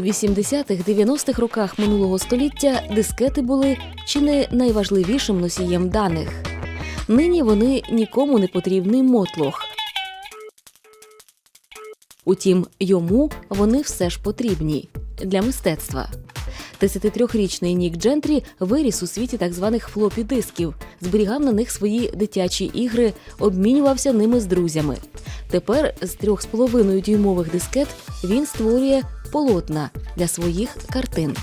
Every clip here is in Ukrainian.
80-х-90-х роках минулого століття дискети були чи не найважливішим носієм даних. Нині вони нікому не потрібний мотлох. Утім, йому вони все ж потрібні для мистецтва. 33-річний Нік Джентрі виріс у світі так званих флопі дисків, зберігав на них свої дитячі ігри, обмінювався ними з друзями. Тепер з 3,5 дюймових дискет він створює полотна для своїх картин.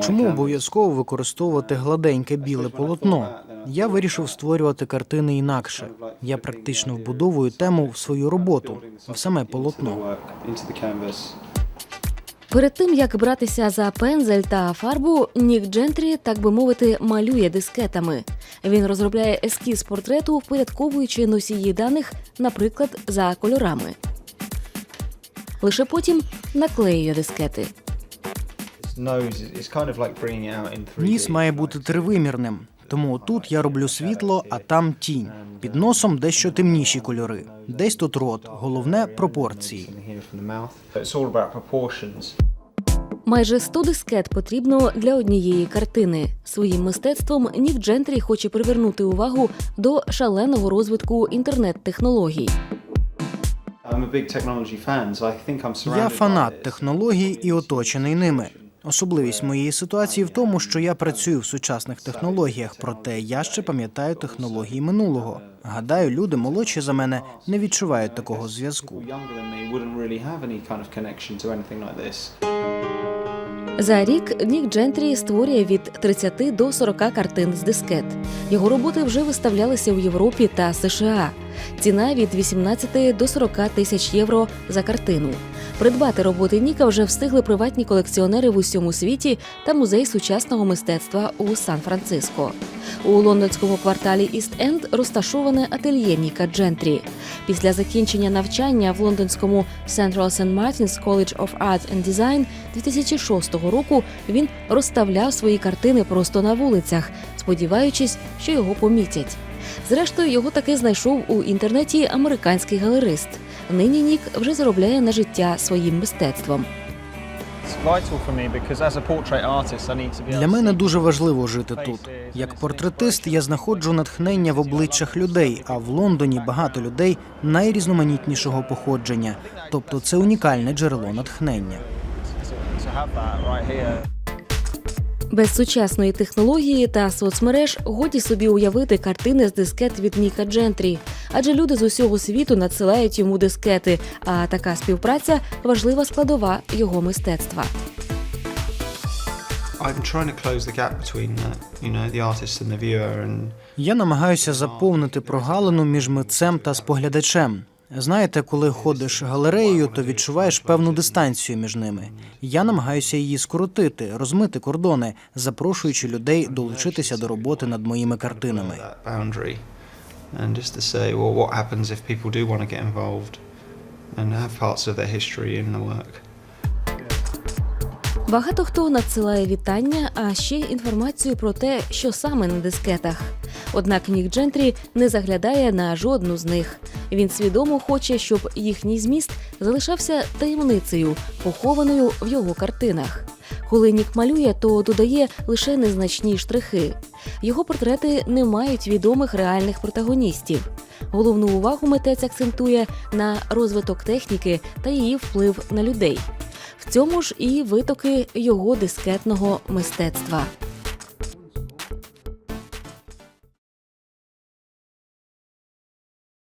Чому обов'язково використовувати гладеньке біле полотно? Я вирішив створювати картини інакше. Я практично вбудовую тему в свою роботу, в саме полотно. Перед тим як братися за пензель та фарбу, Нік Джентрі, так би мовити, малює дискетами. Він розробляє ескіз портрету, впорядковуючи носії даних, наприклад, за кольорами. Лише потім наклеює дискети. Ніс має бути тривимірним, тому тут я роблю світло, а там тінь. Під носом дещо темніші кольори. Десь тут рот. Головне пропорції. Майже 100 дискет потрібно для однієї картини. Своїм мистецтвом Нік Джентрі хоче привернути увагу до шаленого розвитку інтернет-технологій. Я фанат технологій і оточений ними. Особливість моєї ситуації в тому, що я працюю в сучасних технологіях, проте я ще пам'ятаю технології минулого. Гадаю, люди молодші за мене не відчувають такого зв'язку. За рік Нік Джентрі створює від 30 до 40 картин з дискет. Його роботи вже виставлялися у Європі та США. Ціна від 18 до 40 тисяч євро за картину. Придбати роботи Ніка вже встигли приватні колекціонери в усьому світі та музей сучасного мистецтва у Сан-Франциско. У лондонському кварталі Іст-Енд розташоване ательє Ніка Джентрі. Після закінчення навчання в лондонському Central St. Martin's College of Art and Design 2006 року він розставляв свої картини просто на вулицях, сподіваючись, що його помітять. Зрештою, його таки знайшов у інтернеті американський галерист. Нині Нік вже заробляє на життя своїм мистецтвом. Для мене дуже важливо жити тут. Як портретист я знаходжу натхнення в обличчях людей, а в Лондоні багато людей найрізноманітнішого походження. Тобто це унікальне джерело натхнення. Без сучасної технології та соцмереж годі собі уявити картини з дискет від Ніка Джентрі, адже люди з усього світу надсилають йому дискети. А така співпраця важлива складова його мистецтва. Я намагаюся заповнити прогалину між митцем та споглядачем. Знаєте, коли ходиш галереєю, то відчуваєш певну дистанцію між ними. Я намагаюся її скоротити, розмити кордони, запрошуючи людей долучитися до роботи над моїми картинами. Багато хто надсилає вітання, а ще інформацію про те, що саме на дискетах. Однак Нік Джентрі не заглядає на жодну з них. Він свідомо хоче, щоб їхній зміст залишався таємницею, похованою в його картинах. Коли Нік малює, то додає лише незначні штрихи. Його портрети не мають відомих реальних протагоністів. Головну увагу митець акцентує на розвиток техніки та її вплив на людей. В цьому ж і витоки його дискетного мистецтва.